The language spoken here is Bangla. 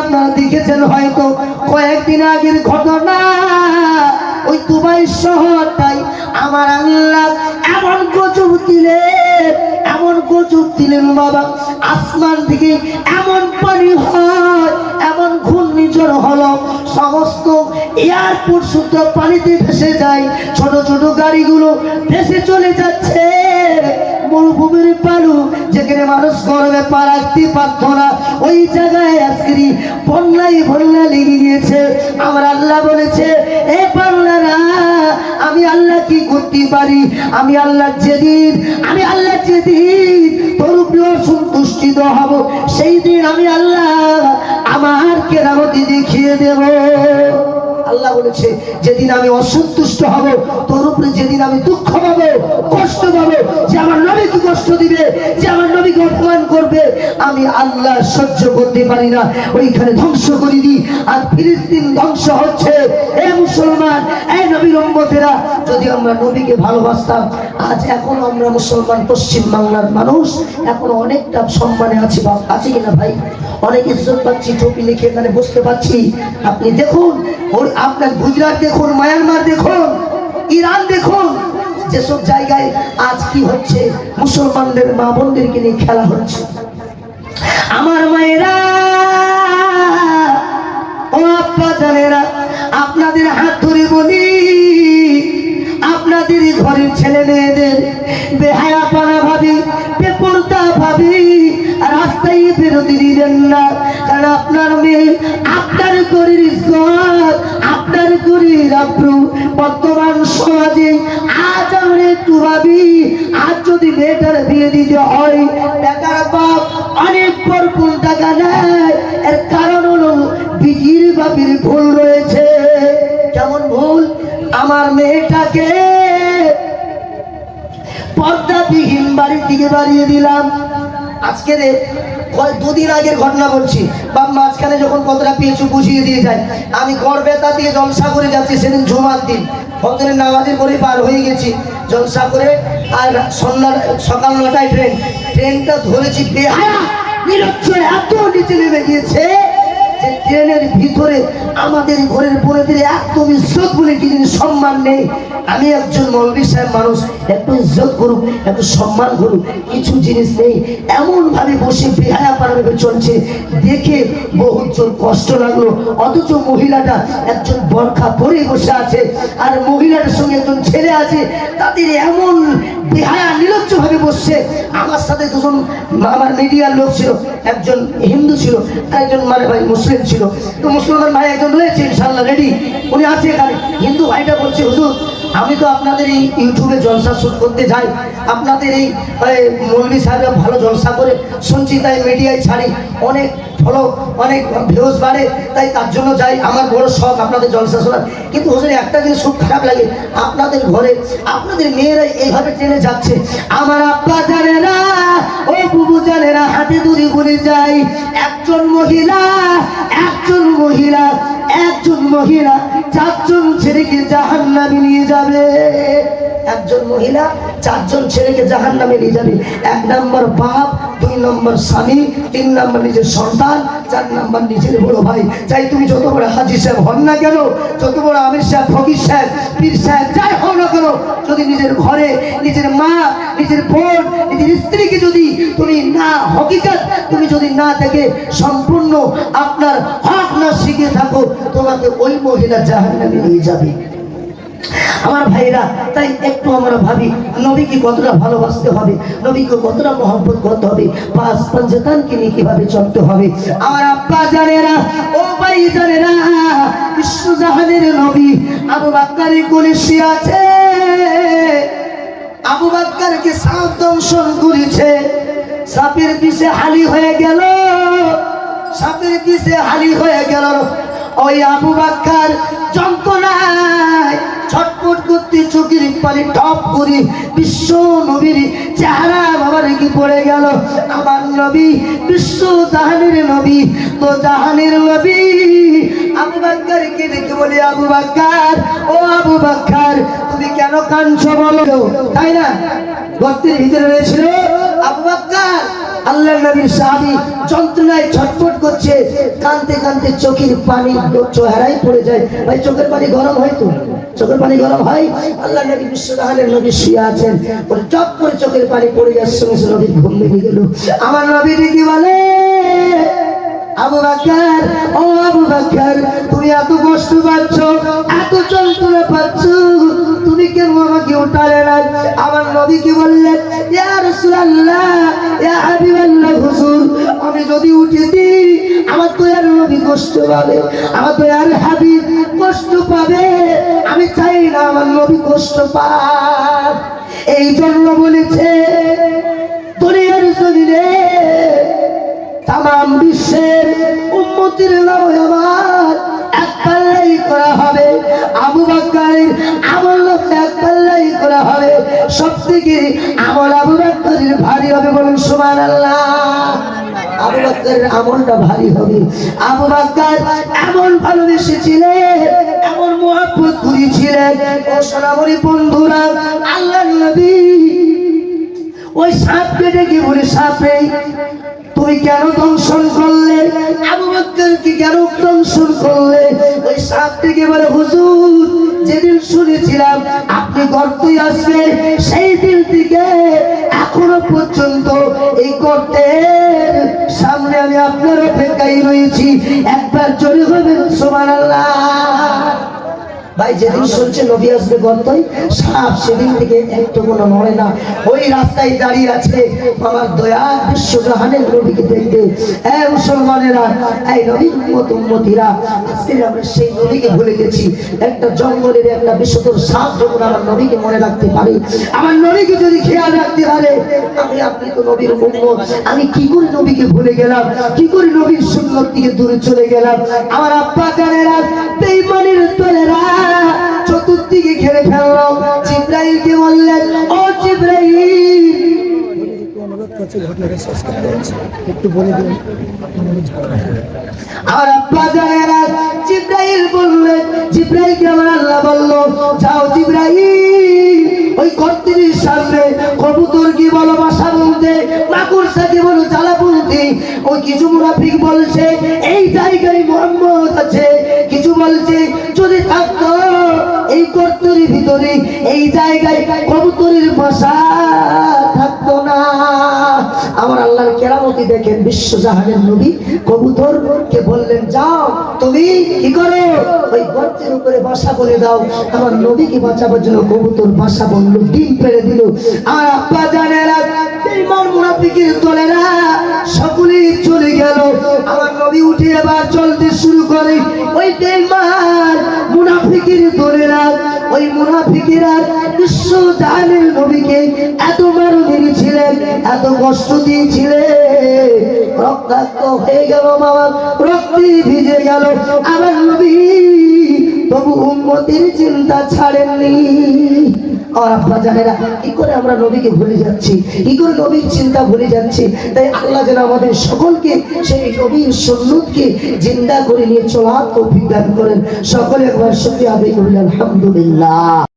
আপনারা দেখেছেন হয়তো কয়েকদিন আগের ঘটনা। ওই দুবাই শহরটাই আমার আল্লাহ এমন গজব দিলেন, এমন গজব দিলেন বাবা। আসমান থেকে এমন পানি হয়, এমন ঘূর্ণিঝড় হলো। সমস্ত এয়ারপোর্ট শুদ্ধ পানিতে ভেসে যায়, ছোট ছোট গাড়িগুলো ভেসে চলে যাচ্ছে। মরুভূমির পালু যেখানে মানুষ গরমে পা রাখতে পারত না। ওই জায়গায় বন্যায় বন্যা লেগে গিয়েছে আমার আল্লাহ বলেছে, এ বাংলারা আমি আল্লাহ কি করতে পারি। আমি আল্লাহ যেদিন, আমি আল্লাহ যেদিন তোর প্রিয় সন্তুষ্টিত হব, সেই দিন আমি আল্লাহ আমার কেরামতি দেখিয়ে দেব। আল্লাহ বলেছে, যেদিন আমি অসন্তুষ্ট হব, তোর উপরে যেদিন আমি দুঃখ পাবো, কষ্ট পাবো, যে আমার নবীকে কষ্ট দিবে, যে আমার নবীকে অপমান করবে, আমি আল্লাহ সহ্য করতে পারি না। ওইখানে ধ্বংস করে দিই। আর ফিলিস্তিন ধ্বংস হচ্ছে। এ মুসলমান এই নবীর উম্মতেরা, যদি আমরা নবীকে ভালোবাসতাম, আজ এখন আমরা মুসলমান, পশ্চিম বাংলার মানুষ, এখন অনেকটা সম্মানে আছি আছে কিনা ভাই? অনেক ইজ্জত পাচ্ছি, টুপি লিখে এখানে বসতে পারছি। আপনি দেখুন আপনার গুজরাট দেখুন, মায়ানমার দেখুন, ইরান দেখুন, যেসব জায়গায় আজ কি হচ্ছে, মুসলমানদের মা বোনদেরকে নিয়ে খেলা হচ্ছে। আমার মায়েরা, ও আপা আপনাদের হাত ধরে বলি, আপনাদের ঘরের ছেলে মেয়েদের বেহায়া পানা ভাবি বেপরতা ভাবি, রাস্তায় বেরোতে দিবেন না, কারণ আপনার মেয়ে আপনার ইজ্জত আপনার করির আব্রু বর্তমান সমাজে আজ আমরা একটু ভাবি, আজ যদি মেয়েটার বিয়ে দিতে হয় টাকার বাপ অনেক ভরপুর টাকা নেয়। এর কারণ হলো বিজির বাপির ভুল রয়েছে। কেমন ভুল? আমার মেয়েটাকে পর্দাবিহীন বাড়ির দিকে বাড়িয়ে দিলাম। আজকে রে কয় দুদিন আগের ঘটনা বলছি। বা মাঝখানে যখন কতটা পেয়েছু বুঝিয়ে দিয়ে যায়, আমি গড়বেতা দিয়ে জলসা করে যাচ্ছি সেদিন জুমার দিন। ভদ্রের নামাজের পরে পার হয়ে গেছি জলসা করে আর সন্ধ্যা সকাল নটায় ট্রেন। ট্রেনটা ধরেছি বেহায়া, নিরক্ষর এত নিচে নেমে গিয়েছে। ট্রেনের ভিতরে, আমাদের ঘরের বোনেদের ইজ্জত বলে কি সম্মান নেই? আমি একজন মৌলবী সাহেব মানুষ ইজ্জত করুক সম্মান করুক, কিছু জিনিস নেই। এমন ভাবে বসে বেহায়া চলছে, দেখে বহুত জোর কষ্ট লাগল। অথচ মহিলাটা একজন বরখা পরে বসে আছে, আর মহিলাটার সঙ্গে একজন ছেলে আছে, তাদের এমন বেহায়া নিলজ্জ ভাবে বসছে। আমার সাথে দুজন আমার মিডিয়ার লোক ছিল, একজন হিন্দু ছিল একজন মানে ভাই মুসলিম ছিল। তো মুসলমান ভাই একজন রয়েছে ইনশাল্লাহ রেডি। উনি আছে এখানে। হিন্দু ভাইটা বলছে, হুজুর আমি তো আপনাদের এই ইউটিউবে জলসা শুট করতে যাই। আপনাদের এই মৌলবী সাহেবরা ভালো জলসা করে তাই মিডিয়ায় ছাড়ি, অনেক ফলো অনেক ভিউজ বাড়ে, তাই তার জন্য যাই। আমার বড় শখ আপনাদের জলসা শোনার। কিন্তু হুজুর, একটা জিনিস খুব খারাপ লাগে। আপনাদের ঘরে, আপনাদের মেয়েরা এইভাবে ট্রেনে যাচ্ছে। আমার আব্বা জানে না ও বুবু জানে না হাতে দূরে ঘুরে যায় একজন মহিলা একজন মহিলা মহিলা চারজন ছেলেকে জাহান্নামে নিয়ে যাবে। একজন মহিলা, চারজন ছেলেকে জাহান নামে নিয়ে যাবে। এক নম্বর বাপ, দুই নম্বর স্বামী, তিন নম্বর নিজের সন্তান, চার নম্বর নিজের বড় ভাই। চাই তুমি যত বড় হাজি সাহেব হন না কেন, যত বড় আমির সাহেব, ফকির সাহেব, পীর সাহেব, যাই হও না কেন, যদি নিজের ঘরে, নিজের মা, নিজের বোন, নিজের স্ত্রীকে যদি তুমি না, হকিকত, তুমি যদি না থেকে সম্পূর্ণ আপনার হক না শিখে থাকো, তোমাকে ওই মহিলা জাহান নামে নিয়ে যাবে। আমার ভাইরা তাই একটু আমরা ভাবি, নবীকে কতটা ভালোবাসতে হবে, নবীকে কতটা মহব্বত করতে হবে, পাঁচ পঞ্চতানকে নিয়ে কীভাবে চলতে হবে? আমার আব্বা জানে না ও ভাই জানে না বিশ্বজাহানের নবী আবু বাক্কারি কোলে শুয়ে আছে। আবু বাক্কারকে সাপ দংশন করেছে। সাপের পিছে হালি হয়ে গেল। সাপের পিছে হালি হয়ে গেল। ওই আবু বাক্কার যন্ত্রণায় ছটপট করতে চোখের পানি টপ করি বিশ্ব নবীর চেহারা বাবার কি পড়ে গেল। আমার নবী, বিশ্ব জাহানের নবী, তো জাহানের নবী আবু বাক্কারকে দেখে বলি, আবু বাক্কার, ও আবু বাক্কার, তুমি কেন কাঁদছো বলো? তাই না? গর্তের ভিতরে রয়েছিল আবু বাক্কার। আল্লাহ নবীর সাহাবী যন্ত্রণায় ছটফট করছে। কানতে কানতে চোখের পানি চেহারাই পড়ে যায়। ভাই, চোখের পানি গরম হয় তো? চোখের পানি গরম হয়, আল্লাহ নবী বিশ্বরাহানের নবী শুয়ে আছেন। ওর করে চোখের পানি পড়ে যাচ্ছে সঙ্গে সঙ্গে নবীর ঘুম ভেঙে গেল। আমার নবী কি বলে, আবু বাকর, ও আবু তুমি এত কষ্ট পাচ্ছ, এত যন্ত্রণা পাচ্ছ, তুমি কেন আমাকে উঠালে না? আমার নবী কি বললেন, ইয়া রাসূলুল্লাহ, ইয়া হাবিবাল্লাহ হুজুর, আমি যদি উঠে দিই, আমার তো আর নবী কষ্ট পাবে, আমার তো আর হাবিব কষ্ট পাবে, আমি চাই না আমার নবী কষ্ট পাক। এই জন্য বলেছে, দুনিয়ার জমিনে তাম বিশ্বের উন্মতির নাম আমার এক পাল্লাই করা হবে। আবু বাক্কারের আমল এক পাল্লাই করা হবে। সব থেকে আমল আবু বাক্কারের ভারী হবে বলুন সুমান আল্লাহ বাক্কারের আমলটা ভারী হবে। আবু বাক্কার এমন ভালোবেসেছিলেন এমন মহাব্বত করেছিলেন ও সোনামণি বন্ধুরা আল্লাহ নবী ওই সাপকে ডেকে বলে, সাপে তুমি কেন দংশন করলে? আবু বকরকে কেন দংশন করলে? ওই সাপ থেকে বলে, হুজুর যেদিন শুনেছিলাম আপনি গর্তই আসবেন, সেই দিন থেকে এখনও পর্যন্ত এই গর্তের সামনে আমি আপনার অপেক্ষায় রয়েছি। একবার জোরে সোমান সুবহানাল্লাহ। ভাই, যেদিন শুনছে নবী আসবে গন্তই সাপ সেদিন থেকে একটু কোনো নড়ে না। ওই রাস্তায় দাঁড়িয়ে আছে আমার দয়া বিশ্বজাহানের নবীকে দেখতে। এ মুসলমানেরা এই মতো উম্মতিরা, আজকে আমরা সেই নবীকে ভুলে গেছি। একটা জঙ্গলের একটা বিশ্বতর সাপ যখন আমার নবীকে মনে রাখতে পারে। আমার নবীকে যদি খেয়াল রাখতে পারে আমি আপনি তো নবীর উম্মত। আমি কি করে নবীকে ভুলে গেলাম? কি করে নবীর সুন্নত থেকে দূরে চলে গেলাম? আমার আব্বা জানেরা বেঈমানের করছি ঘটনাটা শেষ করতে একটু বলে দিন ওই কিছু মুনাফিক বলছে, এই জায়গায় মোহাম্মদ আছে। কিছু বলছে, যদি থাকতো, এই কর্তরির ভিতরে, এই জায়গায় কবুতরের বাসা থাকতো না। আমার আল্লাহর কেরামতি দেখেন বিশ্বজাহানের নবী কবুতর কে বললেন, যাও, তুমি কি করো? ওই গর্তের উপরে বাসা বলে দাও। আমার নবীকে বাঁচাবার জন্য কবুতর বাসা বলল ডিম পেড়ে দিল। আর আব্বা জানেরা মুনাফিকের দলেরা সকলেই চলে গেল। আমার নবী উঠে এবার চলতে শুরু করে। ওই বেঈমান মুনাফিকের দলেরা, ওই মুনাফিকেরা বিশ্ব জাহানের নবীকে এত কষ্ট দিয়েছিলেন রক্তাক্ত হয়ে গেল বাবা রক্তে ভিজে গেল। আমার নবী, তবু উম্মতির চিন্তা ছাড়েননি। কি করে আমরা ভুলে যাচ্ছি? কি করে চিন্তা ভুলে যাচ্ছি? তাই আল্লাহ যেন আমাদের সকলকে, সেই করে নিয়ে চলার করেন। সকলে একবার আলহামদুলিল্লাহ।